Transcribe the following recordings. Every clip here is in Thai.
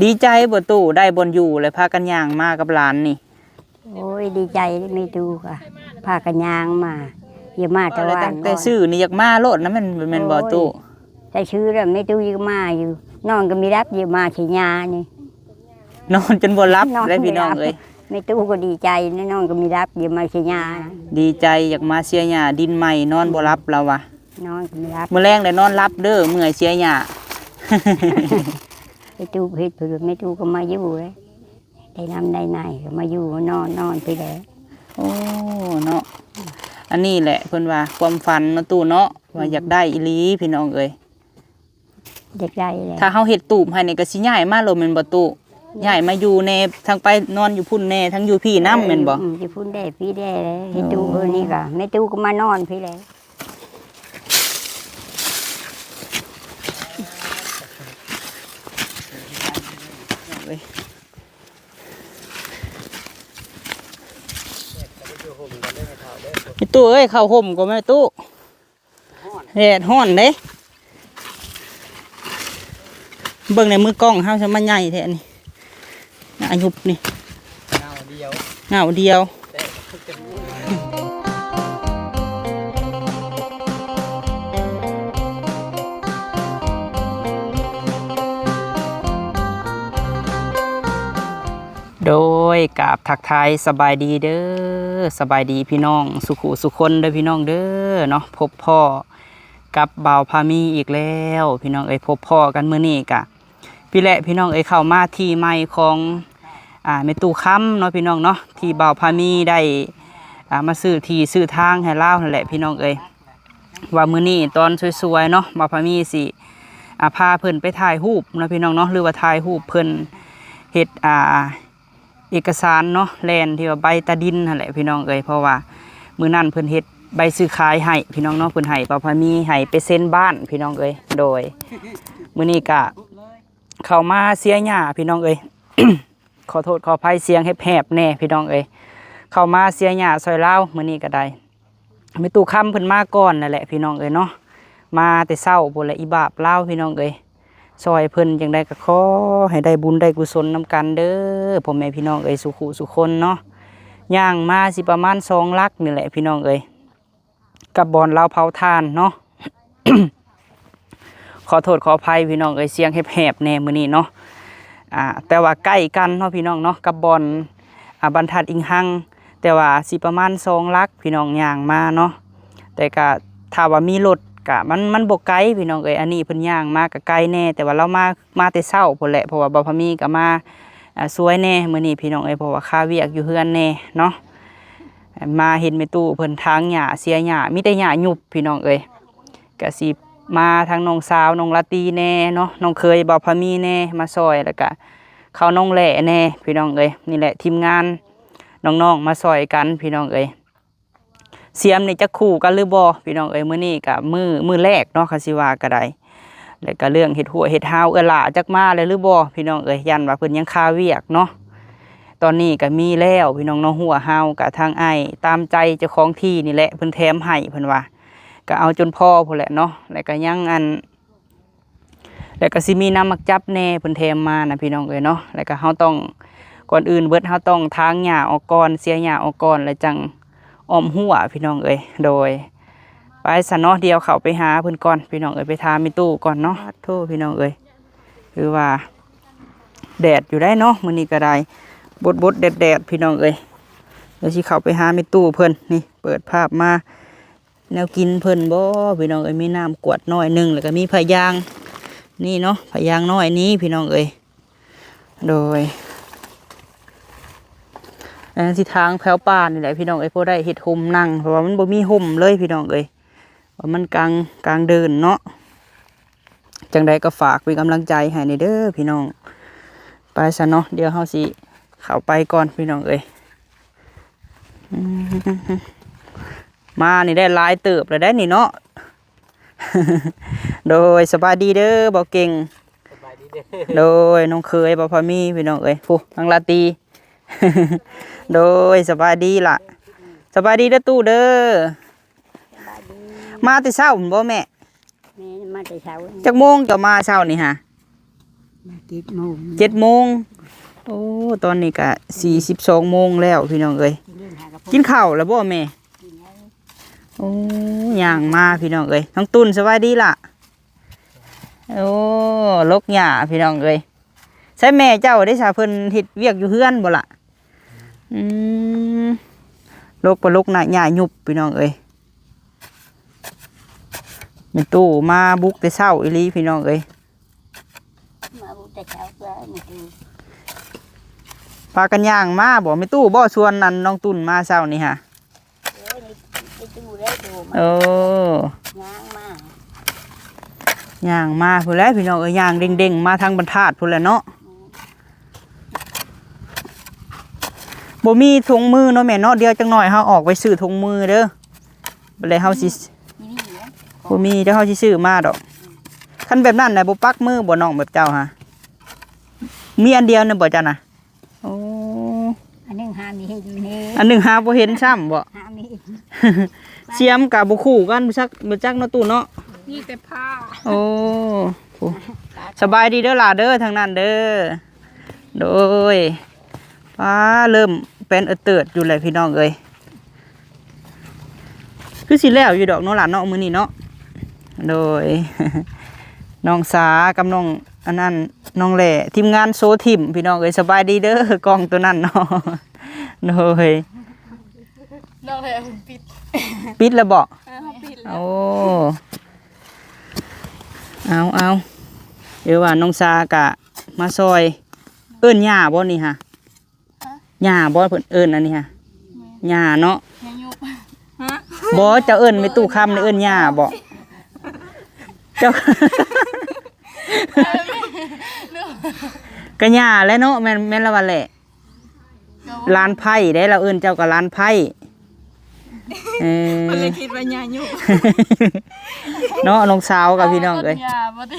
ดีใจบ่ตู้ได้บนอยู่เลยพากันย่างมากับหลานนี่ โอ้ยดีใจไม่ดูค่ะพากันยางมาเยี่ยมมาตะแล้ววัตั้นงแต่ซื้อนี่อยากมาโลดนะมันแม่นบ่ตู้แต่ชื่อแล้วไม่ดูยี่มาอยู่นอนก็มีรับเยี่ยมมาฉียานี่นอนจนบ่รับนอนได้พี่น้องไม่รับเอ้ยไม่ตู้ก็ดีใจนะนอนก็มีรับเยี่ยมมาฉียาดีใจอยากมาเสียหญ้าดินใหม่นอนบ่รับแล้ววะนอนก็มีรับมื้อแรงได้นอนรับเด้อเมื่อยเสียหญ้าไม่ ตู้เพชรเผือไม่ตู้ก็มาอยู่เลยได้นำได้ไหนก็มาอยู่นอนนอนไปแล้วโอ้เนาะอันนี้แหละเพิ่นว่าความฝันเนาะตู้เนาะว่าอยากได้อีหลีพี่น้องเอ้ยเด็กได้เลยถ้าเฮาเฮ็ดตูบให้นี่ก็สิย้ายมาโลดแม่นบ่ตู้ย้ายมาอยู่ในทางไปนอนอยู่พุ่นแน่ทั้งอยู่พี่นํแม่นบ่อืจะพูดได้พี่ได้เลยไม่ตู้เออนี่ก็ไม่ตู้ก็มานอนพี่แล้ว ตู้เอ้ยเข้าห่มก็แม่ตู้แดดฮ้อนเด้เบิ่งในมือกล้องเฮาจะมาใหญ่แท้นี่อายุบนี่เงาเดียวเงาเดียว โดยกาบทักทายสบายดีเด้อสบายดีพี่น้อง สุขุสุคนเด้อพี่น้องเด้อเนาะพบพ่อกับบ่าวพามีอีกแล้ว พี่น้องเอ้ยพบพ่อกันมื้อนี้กะพี่แหละพี่น้องเอ้ยเข้ามาที่ใหม่ของอ่าเมตูค้ำเนาะพี่น้องเนาะที่บ่าวพามีได้อ่ามาซื้อที่ซื้อทางให้เล่านั่นแหละพี่น้องเอ้ยว่ามื้อนี้ตอนสวยๆเนาะบ่าวพามีสิอ่าพาเพิ่นไปถ่ายรูปเนาะพี่น้องเนาะหรือว่าถ่ายรูปเพิ่นเฮ็ดอ่า เอกสารเนาะแลนที่ว่าใบตาดินนั่นแหละพี่น้องเอ้ยเพราะว่ามือนั้นเพิ่นเฮ็ดใบซื้อขายให้พี่น้องเนาะเพิ่นให้ปาพามีให้ไปเซ็นบ้านพี่น้องเอ้ยโดยมื้อนี้ก็เข้ามาเสียหญ้าพี่น้องเอ้ยขอโทษขออภัยเสียงแหบๆแน่พี่น้องเอ้ยเข้ามาเสียหญ้าซอยเลามื้อนี้ก็ได้มีตู้ค้ำเพิ่นมาก่อนนั่นแหละพี่น้องเอ้ยเนาะมาแต่เช้าพุ่นแหละอีบาบลาพี่น้องเอ้ย ซอยเพิ่นจังได้ก็ขอให้ได้บุญได้กุศลนำกันเด้อพ่อแม่พี่น้องเอ้ยสุขุสุคนเนาะย่างมาสิประมาณสองลักนี่แหละพี่น้องเอ้ยกับบอนเราวเผาทานเนาะขอโทษขออภัยพี่น้องเอ้ยเสียงแหบๆแน่มื้อนี้เนาะอ่าแต่ว่าใกล้กันเนาะพี่น้องเนาะกับบอนอ่าบรรทัดอิงหังแต่ว่าสิประมาณสองลักพี่น้องย่างมาเนาะแต่ก็ถ้าว่ามีรถ กะมันมันบกไกลพี่น้องเอ้ยอันนี้เพิ่นย่างมากะไกลแน่ แต่ว่าเรามามาแต่เช้าพุ่นแหละเพราะว่าบ่พมีก็มาสวยแน่มื้อนี้พี่น้องเอ้ยเพราะว่าค่าเวียกอยู่เฮือนแน่เนาะมาเห็นแม่ตู้เพิ่นทางหญ้าเสียหญ้ามีแต่หญ้าหยุบพี่น้องเอ้ยก็สิมาทางน้องสาวน้องลาตีแน่เนาะน้องเคยบ่พมีแน่มาซอยแล้วก็เขาน้องแหล่แน่พี่น้องเอ้ยนี่แหละทีมงานน้องๆมาซอยกันพี่น้องเอ้ย เสียมนี่จะคู่กันหรือบ่พี่น้องเอ้ยมื้อนี้กับมือมือแรกเนาะคาสิว่าก็ได้แล้วก็เรื่องเฮ็ดหัวเฮ็ดหาวเอล่ะจักมาเลยหรือบ่พี่น้องเอ้ยยันว่าเพิ่นยังคาเวียกเนาะตอนนี้ก็มีแล้วพี่น้องเนาะหัวหาวกับทางไอ้ตามใจเจ้าของที่นี่แหละเพิ่นแถมให้เพิ่นว่าก็เอาจนพอพุ่นแหละเนาะแล้วก็ยังอันแล้วก็สิมีน้ำมักจับแน่เพิ่นแถมมานะพี่น้องเอ้ยเนาะแล้วก็เฮาต้องก่อนอื่นเบิดเฮาต้องทางหญ้าออกก่อนเสียหญ้าออกก่อนแล้วจัง อ้อมหัวพี่น้องเอ้ยโดย ไปสะเนาะเดียวเขาไปหาเพิ่อนก่อนพี่น้องเอ้ยไปทามีตู้ก่อนเนาะโทษพี่น้องเอ้ยคือว่า แดดอยู่ได้เนาะมื้อนี้ก็ได้บดบดแดดแดดพี่น้องเอ้ยเดี๋ยวสิเข้าไปหามีตู้เพิ่นนี่ เปิดภาพมาแนวกินเพิ่นบ่พี่น้องเอ้ยมีน้ำกวดน้อยหนึ่งแล้วก็มีพะยาง นี่เนาะพะยางน้อยนี้พี่น้องเอ้ยโดย อันนั้นสิทางแผ่วป่านี่แหละพี่น้องเอ้ยพอได้เห็ดห่มนั่งเพราะว่ามันบ่มีห่มเลยพี่น้องเอ้ยว่ามันกลางกลางเดินเนาะจังใดก็ฝากเป็นกำลังใจให้ในเด้อพี่น้องไปซะเนาะเดี๋ยวเฮาสิเข้าไปก่อนพี่น้องเอ้ยอืมมานี่ได้หลายเติบเลยได้นี่เนาะโดยสบายดีเด้อบ่เก่งสบายดีเด้อโดยน้องเคยบ่พอมีพี่น้องเอ้ยผู้นางลาตรี โดยสบายดีล่ะสบายดีเด้อตู้เด้อมาแต่เช้าพุ่นบ่แม่แม่มาแต่เช้าจักโมงจะมาเช้านี่ฮะมาเจ็ดโมงเจ็ดโมงโอ้ตอนนี้ก็สี่สิบสองโมงแล้วพี่น้องเอ้ยเรื่องหากระพกินข้าวแล้วบ่แม่โอ้ย่างมาพี่น้องเอ้ยน้องตุนสบายดีล่ะโอ้ลกหญ้าพี่น้องเอ้ยใช่แม่เจ้าได้สาเพิ่นเฮ็ดเวียกอยู่เฮือนบ่ล่ะ อืมลกบ่ลกหน้าหญ้ายุบพี่น้องเอ้ยแม่ตู้มาบุกแต่เช้าอีหลีพี่น้องเอ้ยมาบุกแต่เช้าเพื่อมาดูพากันย่างมาบ่ไม่ตู้บ่ชวนนั่นน้องตุ่นมาเช้านี่ฮะเอ้ยไปดูได้ดูมาเออย่างมาย่างมาพุ่นแหล้วพี่น้องเอ้ยย่างเด้งๆมาทางบรรทัดพุ่นแหล้วเนาะ บ่มีถุงมือเนาะแม่เนาะเดี๋ยวจังหน่อยเฮาออกไปซื้อถุงมือเด้อบ่เลยเฮาสินี่นี่เหรอบ่มีเดี๋ยวเฮาสิซื้อมาดอกคันแบบนั้นน่ะบ่ปักมือบ่น้องแบบเจ้าฮะมีอันเดียวน่ะบ่จ้ะน่ะโอ้อันหนึงหามีเห็นนี่อันหนึงหาบ่เห็นซ้ำบ่หามีเห็นเสียมกับบ่คู่กันบ่จักบ่จักเนาะตู้เนาะนี่แต่ผ้าโอ้โหสบายดีเด้อหล่ะเด้อทางนั้นเด้อโดย ป้าเริ่มเป็นเอดเติดอยู่เลยพี่น้องเอ้ยคือสิแล้วอยู่ดอกเนาะหลานเนาะมื้อนี้เนาะโดยน้องสากับน้องอันนั้นน้องแหล่ทีมงานโซทิมพี่น้องเอ้ยสบายดีเด้อกล้องตัวนั้นเนาะโดยนอกเลยผมปิดปิดแล้วบ่อ่าเขาปิดแล้วโอ้เอาเอาเดี๋ยวว่าน้องซากะมาซอย เอิ้นหญ้าบ่นี่ฮะ หญ้าบ่เพิ่นเอิ้นอันนี้ฮะหญ้าเนาะยังยุบบ่เจ้าเอิ้นไม่ตู้คำนี่เอิ้นหญ้าบ่เจ้าก็หญ้าแหล้วเนาะแม่นแม่นละว่าแหละร้านไผ่ได้เราเอิ้นเจ้าก็ร้านไผ่เออมันเลยคิดว่ายังยุบเนาะน้องสาวกับพี่น้องเอ้ยยาบ่ได้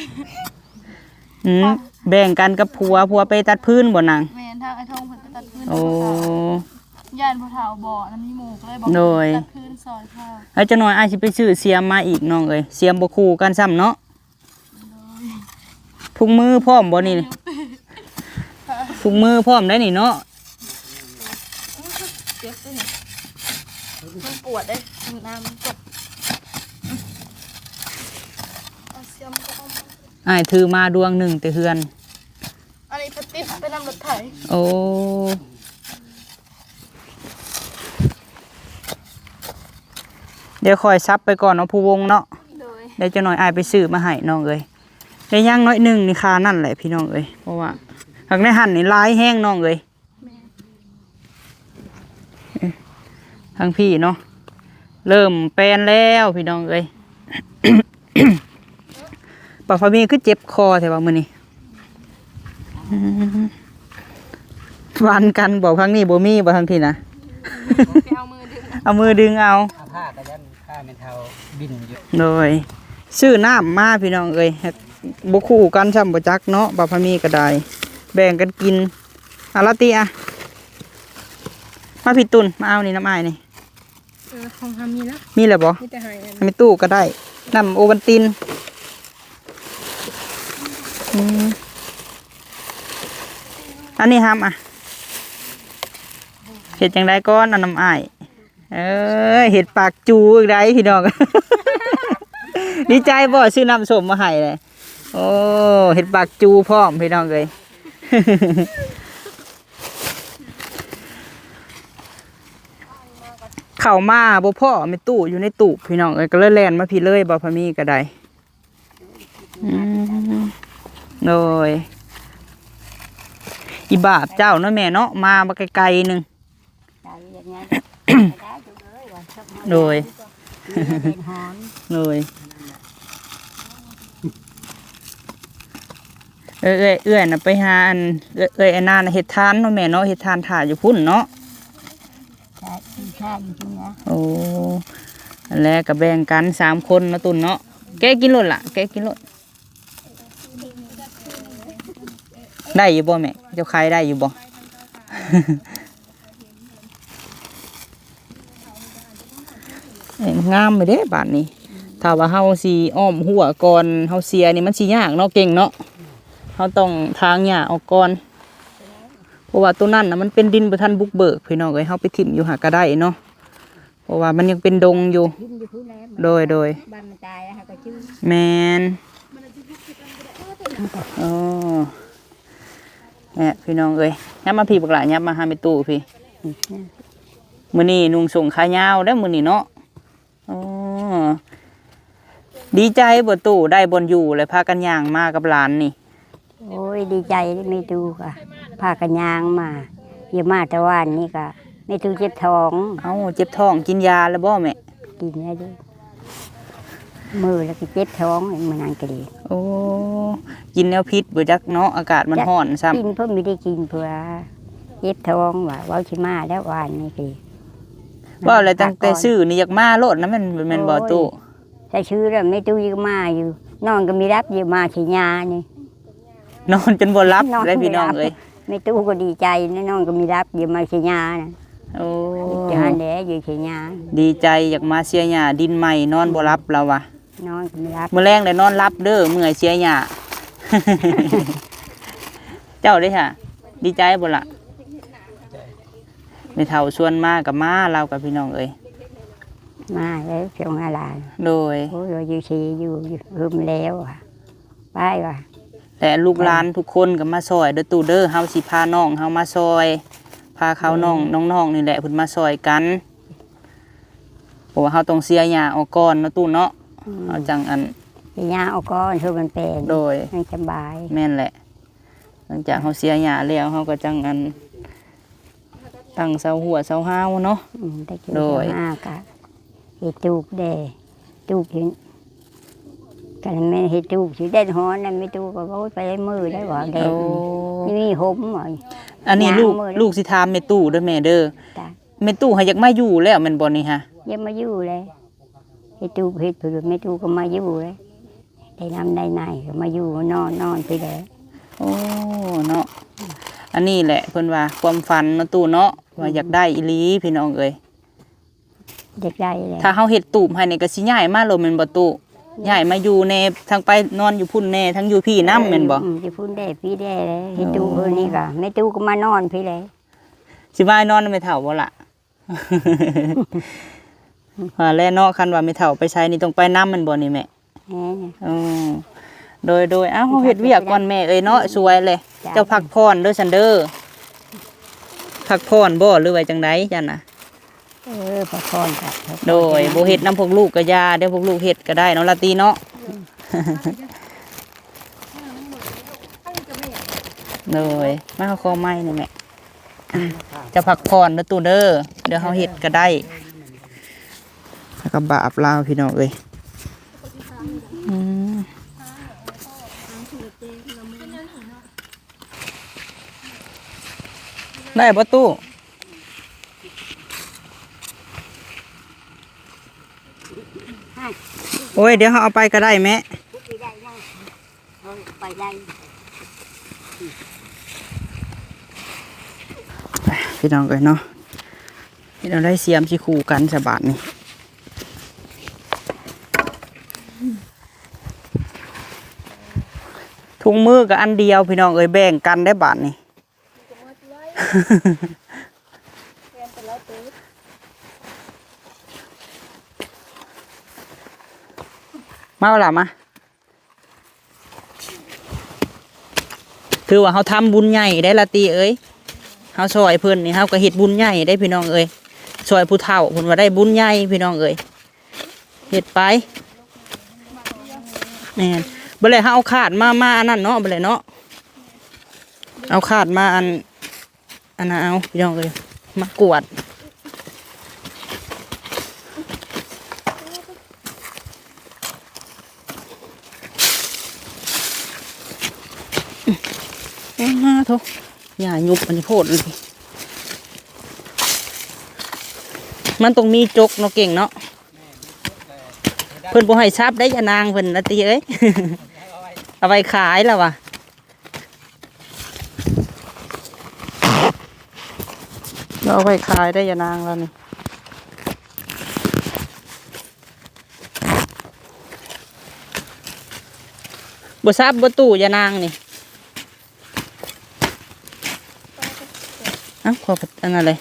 อืม แบ่งกันกับผัวผัวไปตัดพื้นบ่นางแม่นทางไอ้ทองเพิ่นไปตัดพื้นโอ้ ย่านผู้เฒ่าบ่อน้ำมีหมูก็เลยบอกโดย ตัดพื้นซอยข้าวแล้วจะน้อยอายสิไปซื้อเสียมมาอีกน้องเอ้ยเสียมบ่คู่กันซ้ำเนาะถุงมือพร้อมบ่นี่ถุงมือพร้อมได้นี่เนาะเจ็บด้วยมันปวดเด้น้ำมันกดเอาเสียมก็เอามาอายถือมาดวงหนึ่งแต่เฮือน อันนี้พติดไปนำรถไถโอ้เดี๋ยวคอยซับไปก่อนเนาะผู้วงเนาะโดยเดี๋ยวจะหน่อยอายไปซื้อมาให้น้องเอ้ยได้ย่างน้อยหนึ่งนี่คานั่นแหละพี่น้องเอ้ยเพราะว่าหากในหั่นนี่ลายแห้งน้องเอ้ยแม่ทางพี่เนาะเริ่มแปลนแล้วพี่น้องเอ้ย ปากฟามีคือเจ็บคอแต่ว่ามือนี้อืมวันกันบอกครั้งนี้บ่มีบ่ทางพี่นะไปเอามือดึงเอามือดึงเอาเอาผ้ากระยันผ้าเมนเทาบินอยู่โดยซื้อน้ำมาพี่น้องเอ้ยบ่คู่กันซ้ำบ่จักเนาะบ่พามีก็ได้ แบ่งกันกินอาลาติอะมาพี่ตุนมาเอานี่น้ำอายนี่เออของทำมีนะมีแล้วบ่มีแต่หายอันให้มีตู้ก็ได้น้ำโอวัลติน อันนี้ห้ามอะเห็ดจังไดก้อนอันน้ำอายเอ้ยเห็ดปากจูอีกได้พี่น้องดีใจบ่ซื้อน้ำสมมาให้เลยโอ้เห็ดปากจูพร้อมพี่น้องเลยเข้ามาบ่พ่อไม่ตู้อยู่ในตู้พี่น้องเอ้ยก็เลยแลนมาพี่เลยบ่พมีก็ได้อืม โดยอีบาปเจ้าเนาะแม่เนาะมาบ่ไกลๆหนึงได้อย่างงั้นได้ดูเลยว่าชอบมาโดยเป็นหอนเลยเอ้ยเอ้ยเอ้ยน่ะไปหาอันเอ้ยเอ้ยอันนั้นน่ะเฮ็ดทานเนาะแม่เนาะเฮ็ดทานถ่าอยู่พุ่นเนาะใช่ใช่จริงๆนะโอ้อันแรกก็แบ่งกันสามคนมาตุนเนาะ แกกินรถล่ะ แกกินรถ ได้อยู่บ่แม่เจ้าขายได้อยู่บ่เอ้ยงามไปเด้บาดนี้ถ้าว่าเฮาสิอ้อมหัวก่อนเฮาเสียนี่มันสิยากเนาะเก่งเนาะเขาต้องทางหญ้าออกก่อนเพราะว่าตัวนั้นนะมันเป็นดินประทันบุกเบิกพี่น้องเอ้ยเขาไปถิ่มอยู่หากระได้เนาะเพราะว่ามันยังเป็นดงอยู่ขึ้นอยู่พื้นแล้วโดยโดยบ้านมันตายแล้วค่ะก็ชื่อแมนอ๋อ เนี่ยพี่น้องเอ้ยยับมาพี่บักหลายับมาหาไปตู้พี่มื้อนี้นุ่งส่งขายาวได้อมื้อนี้เนาะอ๋อดีใจบ่ตู้ได้บนอยู่เลยพากันย่างมากับหลานนี่ โอ้ยดีใจที่ไม่ดูค่ะพากันยางมาเยอะมากแต่ว่านนี่ก็ไม่ดูเจ็บท้อง เอ้าเจ็บท้องกินยาแล้วบ่แม่กินแล้วด้วย มือแล้วก็เจ็บท้องเหมือนนั้นก็ดีโอ้กินแนวพิษบ่จักเนาะอากาศมันร้อนซ้ำกินเพิ่มไม่ได้กินเพื่อเจ็บท้องว่าเว้าชิมาแล้ววานนี่ก็ดีว่าอะไรตั้งแต่ซื้อนี่อยากมาโลดนะแมันแม่นบ่ตู้ใส่ชื่อแล้วไม่ตู้ยังมาอยู่ นอนก็มีรับอยู่มาฉียานี่นอนจนบ่หลับนอนเลยพี่น้องไม่หลับเอ้ยไม่ตู้ก็ดีใจนะนอนก็มีรับอยู่มาฉียานะโอ้จานแดอยู่ฉียาดีใจอยากมาเสียหญ้าดินใหม่นอนบ่รับแล้ววะ นอนก็มีรับมื้อแรงได้นอนรับเด้อเมื่อยเสียหญ้าเจ้าเด้ค่ะ ดีใจบ่ล่ะในเฒ่าชวนมากับมาเรากับพี่น้องเอ้ยมาแล้วเชียงอะไรโดย โอ้ยอยู่ชีอยู่อยู่รุมแล้วอะไปว่ะและลูกหลานทุกคนก็มาซอยเด้อตู้เด้อเฮาสิพาน้องเฮามาซอย พาเขาน้องน้องๆนี่แหละเพิ่นมาซอยกันเพราะว่าเฮาต้องเสียหญ้าออกก่อนเนาะตู้เนาะ เฮาจังอันฉียาเอาก้อนคือมันเป็นโดยให้สบาย แม่นแหละ หลังจากเฮาเสียหญ้าแล้วเฮาก็จังอัน ตั้งเสาหัวเสาห้าวเนาะอืมได้กินโดยห้ากะเฮตูกเดตูกเห็นกันแม่เฮตูกสิเด่นหอนนั่นไม่ตูกก็โอ้ยไปได้มือได้หว่าเด่นโอ้นี่มีห่มหน่อยอันนี้ย่างลูกมือลูกสิถามแม่ตู้เด้อแม่เด้อจ้ะแม่ตู้ให้อยากมาอยู่แล้วแม่นบ่นี่ฮะยังมาอยู่เลย เฮตูกเฮ็ดเผื่อไม่ตูกก็มาอยู่เลยได้นำได้ไหนก็มาอยู่นอนนอนไปเลยโอ้เนาะอันนี้แหละเพิ่นว่าความฝันเนาะตู้เนาะว่าอยากได้อีหลีพี่น้องเอ้ยเด็กได้เลยถ้าเฮาเฮ็ดตูบให้นี่ก็สิย้ายมาโลแม่นบ่ตู้ย้ายมาอยู่ในทางไปนอนอยู่พุ่นแน่ทั้งอยู่พี่นํแม่นบ่อืจะพูดได้พี่ได้เลยเฮตูกคนนี้ก็ไม่ตูกก็มานอนพี่เลยสิว่ายนอนไม่เฒ่าบ่ล่ะ ว่าแลเนาะคันว่าไม่เฒ่าไปใช้นี่ต้องไปนํแมันบ่นี่แม่แหมอืมโดยโดยเอ้าเฮ็ดเวียกก่อนแม่เอ้ยเนาะสวยเลยจ้ะเจ้าพักผ่อนเด้อซันเด้อพักผ่อนบ่หรือว่าจังไดจันน่ะเออพอพรกับพอพรโดยบ่เฮ็ดน้ำพวกลูกก็อยาเดี๋ยวพวกลูกเฮ็ดก็ได้เนาะลาตีเนาะโดยมาเอาคอไม้นี่แม่จะพักผ่อนเด้อตู่เด้อเดี๋ยวเฮาเฮ็ดก็ได้แล้ว ก็บาปลาวพี่น้องเอ้ยอืมได้บ่ตู้โอ้ย เดี๋ยวเขาเอาไปก็ได้แม่ไปได้พี่น้องเอ้ยเนาะพี่น้องได้เสียมสิคู่กันสบาทนี่ ถุงมือกับอันเดียวพี่น้องเอ้ยแบ่งกันได้บาทนี่มาเอาล่ะมาคือว่าเขาทำบุญใหญ่ได้ละตีเอ้ยเขาซอยเพิ่นนี่เขาก็เฮ็ดบุญใหญ่ได้พี่น้องเอ้ยซอยผู้เฒ่าเพิ่นว่าได้บุญใหญ่พี่น้องเอ้ยเฮ็ดไปแม่ บ่เลยเขาเอาขาดมามาอันนั้นเนาะบ่เลยเนาะเอาขาดมาอันอันนั้นเอาพี่องเอ้ยมากวดเอามาโทอย่ายุบอันนี้โพดเลยมันต้องมีจกเนาะเก่งเนาะเพิ่อนบ่ให้ซับได้ยานางเพิ่อนนะตีเอ้ย เอาไปขายแล้ววะเราไปขายได้ยานางแล้วนี่บทซับบทตู่ยานางนี่อ้าวขอปัดอันอะไร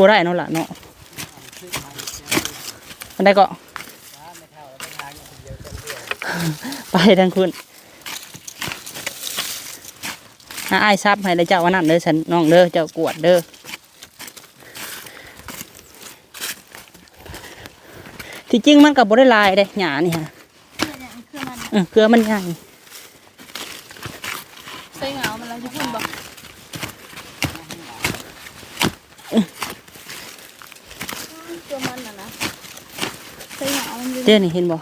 บ่ได้เนาะล่ะเนาะอันใดก็ไปทางคุณอาอ้ายซับให้เลยเจ้าวันนั้นเด้อฉันน้องเด้อเจ้ากวดเด้อที่จริงมันกับบได้หลายเด้หยานี่ฮะเครื่องมันเออเกลือมันใหญ่ ใส่เหงามันแล้วญี่ปุ่นบอกตัวมันน่ะนะใส่เหงามันอยู่ เด้นี่เห็นบ่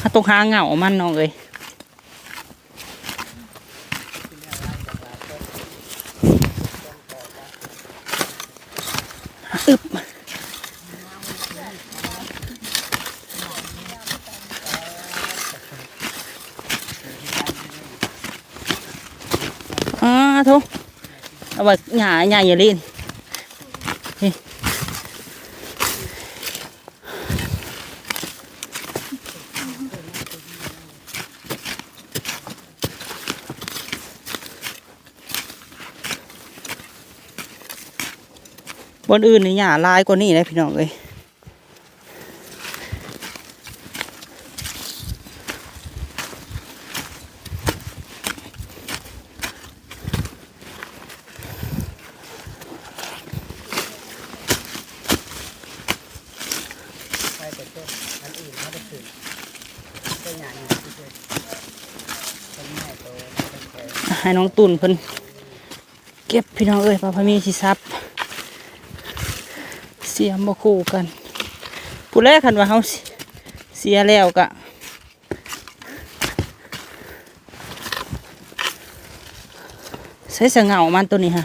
ถ้าตรงหาเหงามันน้องเอ้ย อ่าทุเอาไว้หญ้าหญ้าอย่าลีนนี่บนอื่นนี่หญ้าลายกว่านี้เลยพี่น้องเอ้ย ไปแต่เจ้าอันอื่นเขาได้ขึ้นเจ้าหยาอยู่ที่เจ้าเป็นแม่โตเป็นแก่ ให้น้องตุ่นเพิ่นเก็บพี่น้องเอ้ยปลาพมีสิซับเสียมบ่คู่กันผู้แรกคันว่าเฮาเสียแล้วกะใส่สะเหงามันตัวนี้ฮะ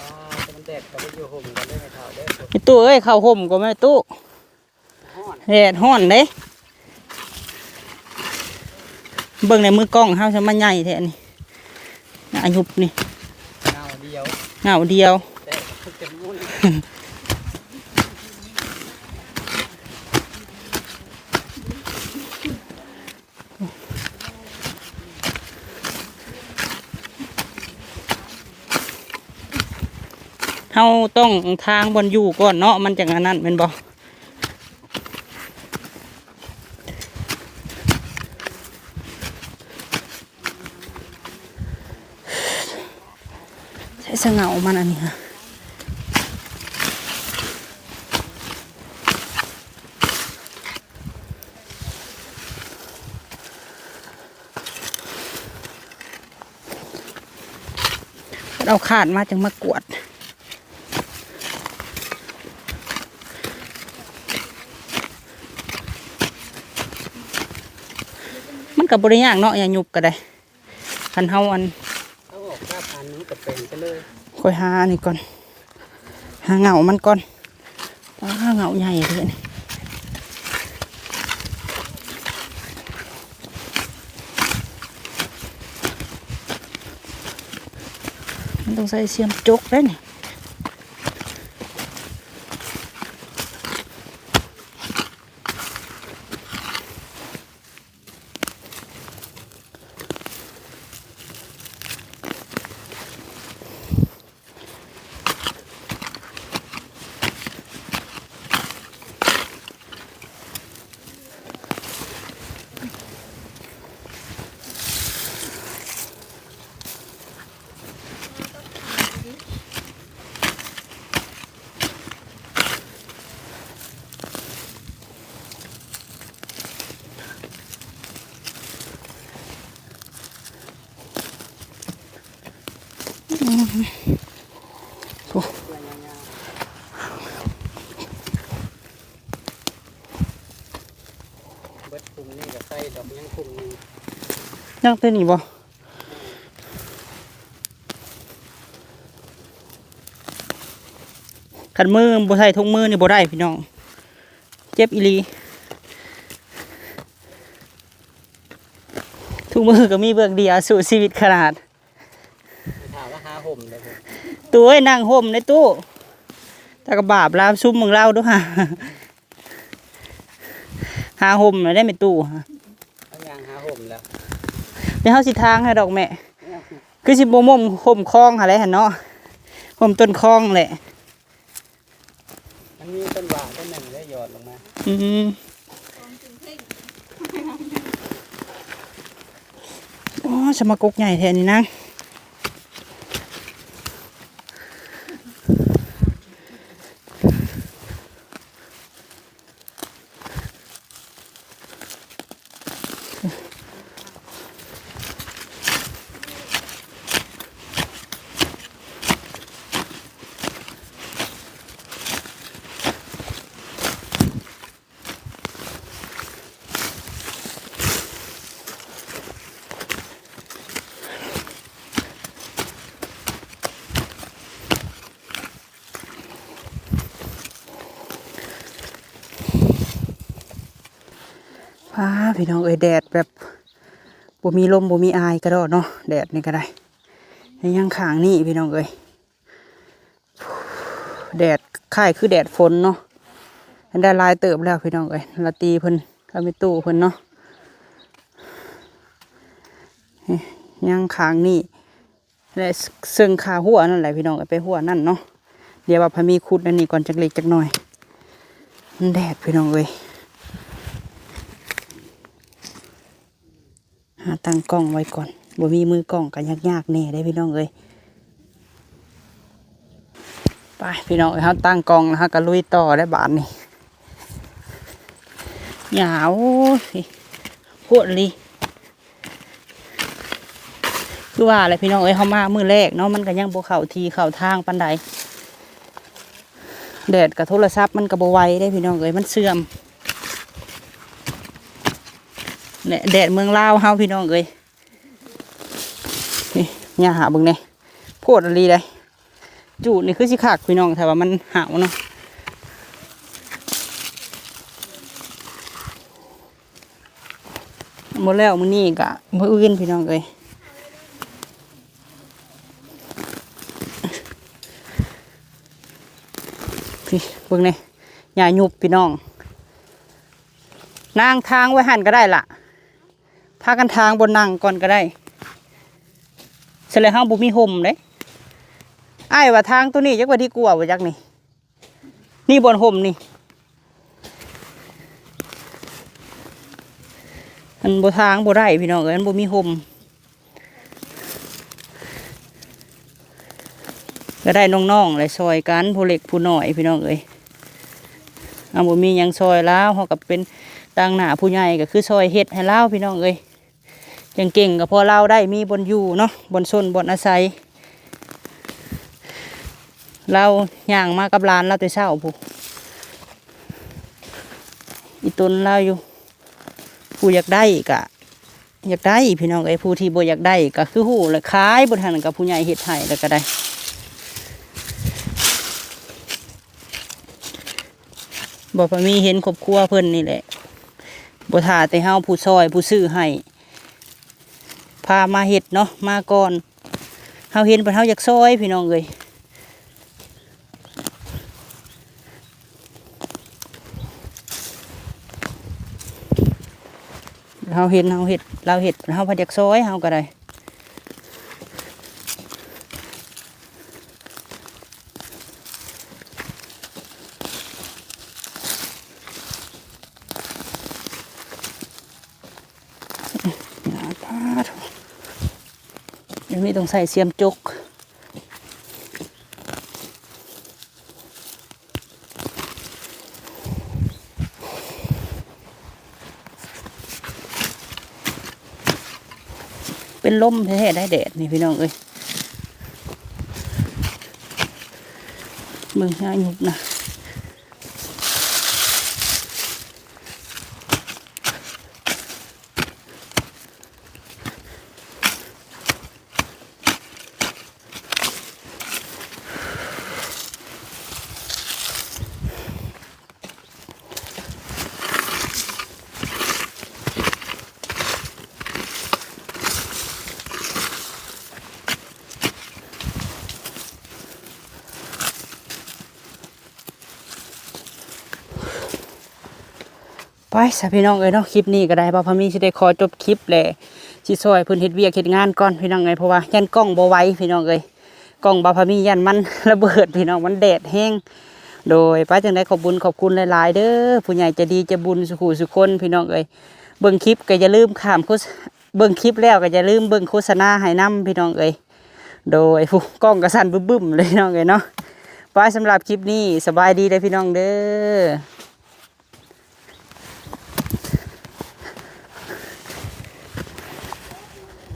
อ๋อจะมันแดดกับอยู่ห่มกันได้ไหมเท่าได้อ มี ตู้เอ้ยเข้าห่มก็แม่ตู้ห้อนแดดฮ้อนเด้เบิ่งในมือกล้องเฮาจะมาใหญ่แท้นี่อายุบนี่เงาเดียวเหงาเดียว เต็มมุ่นเฮาต้องทางบนอยู่ก่อนเนาะมันจังอันนั้นแม่นบ่ใช้สะเงามันอันนี้ค่ะเอาขาดมาจังมากวด มันกับบริยากเนาะอย่าหยุบก็ได้คันเฮาอันเขาออกข้าพันนู้นกับเป็นไปเลยค่อยหาอันนี่ก่อนหาเหงามันก่อนอ้าเหงาใหญ่เลยนี่มันต้องใส่เสียมจกได้นี่ โอ้เบิดคุมนี่กับไส้ดอกยังคุมหนึงยังตัวนี้บ่ขันมือบ่ใส่ทุกมือนี่บ่ได้พี่น้อง เจ็บอีลีทุกมือก็มีเบือกเดียวสู่ชีวิตขนาด มเลยตู้เอ้นั่งห่มในตู้แต่ก็บาปลาซุ่มมึงเล่าด้วยฮะหาห่มน่ได้ไหมตู้ฮะเขายางหาห่มแล้วเดี๋ยวเฮาสิทางให้ดอกแม่คือสิบ่ม่มห่มคลองอะไรหั่นเนาะห่มต้นคลองแหละมันมีต้นหวาต้นหนึ่งได้หยอดลงมาอืมอ๋อสมากกใหญ่แทนนี่นะ พี่น้องเอ้ยแดดแบบบ่มีลมบ่มีอายก็ไดอกเนาะแดดนี่ก็ได้ยังขางนี่พี่น้องเอ้ยแดดค่ายคือแดดฝนเนาะอันได้ลายเติบแล้วพี่น้องเอ้ยละตีเพิ่นก็มีตู้เพิ่นเนาะนี่ยังขางนี่และซึ่งขาหัวนั่นแหละพี่น้องเอ้ยไปหัวนั่นเนาะเดี๋ยวว่าพามีคุดอันนี้ก่อนจักเล็กจักหน่อยแดดพี่น้องเอ้ย หาตั้งกล้องไว้ก่อนบ่มีมือกล้องกันยากๆแน่ได้พี่น้องเอ้ยไปพี่น้องเอ้ยเฮาตั้งกล้องแล้วเฮาก็ลุยต่อได้บาดนี่หยาวโคตรลีคือว่าอะไรพี่น้องเอ้ยเฮามามือแรกเนาะมันก็ยังบ่เข้าทีเข้าทางปานใดแดดกับโทรศัพท์มันก็บ่ไวได้พี่น้องเอ้ยมันเสื่อม เนี่ย แดดเมืองลาวเฮาพี่น้องเอ้ยนี่ย่าหาบิ่งเนี่ยโพดอะไรเลยจูดนี่คือสิคักพี่น้องแต่ว่ามันหาวเนาะหมดแล้วมื้อนี้กะมื้ออื่นพี่น้องเอ้ยพี่เบิ่งเนี่ยย่าหยุบพี่น้อง นางทางไว้หันก็ได้ล่ะ พากันทางบนนั่งก่อนก็ได้เสร็จแล้วห้างบุมีห่มเด้อ้ว่าทางตัวนี้จักว่าที่กลัวว่าจักนี่ นี่บนห่มนี่อันบทางบ่ได้พี่น้องเอ้ยอันบ่มีห่มก็ได้น้องๆเลยซอยกันผู้เล็กผู้น้อยพี่น้องเอ้ยอันบ่มียังซอยแล้วเฮากับเป็นต่างหน้าผู้ใหญ่ก็คือซอยเฮ็ดให้เล่าพี่น้องเอ้ย ยังเก่งก็พอเล่าได้มีบนอยู่เนาะบนซนบนอาศัย เราย่างมากับร้านเราแต่เช้าผู้อีตนเราอยู่ ผู้อยากได้ก็อยากได้พี่น้องเอ้ผู้ที่บ่อยากได้ก็คือหูและขายบนหันกับผู้ใหญ่เฮ็ดให้แล้วก็ได้บอกว่ามีเห็นครอบครัวเพิ่นนี่แหละบ่ท่าแต่เฮาผู้ซอยผู้ซื้อให้ พามาเฮ็ดเนาะมาก่อนเฮาเห็นเพิ่นเฮาอยากซอยพี่น้องเอ้ยเฮาเห็นเฮาเฮ็ดเราเฮ็ดเฮาพออยากซอยเฮาก็ได้อย่าพ ลาดยังมีต้องใส่เสียมจกเป็นลมแท้ๆได้แดดนี่พี่น้องเอ้ยมึงง่ายยุบนะ ไปสะพี่น้องเอ้ยเนาะคลิปนี้ก็ได้บ่พมีสิได้ขอจบคลิปแหละสิซอยเพิ่นเฮ็ดเวียกเฮ็ดงานก่อนพี่น้องเอ้ยเพราะว่ายันกล้องบ่ไหวพี่น้องเอ้ยกล้องบ่พมียันมันระเบิดพี่น้องมันแดดแห้งโดยป้าจังได้ขอบบุญขอบคุณหลาย ๆ เด้อผู้ใหญ่จะดีจะบุญสุขุสุคนพี่น้องเอ้ยเบิ่งคลิปก็อย่าลืมข้ามโฆษเบิ่งคลิปแล้วก็อย่าลืมเบิ่งโฆษณาให้นํพี่น้องเอ้ยโดยผู้กล้องก็สั่นบึ้มๆเลยน้องเอ้ยเนาะไปสำหรับคลิปนี้สบายดีเลยพี่น้องเด้อ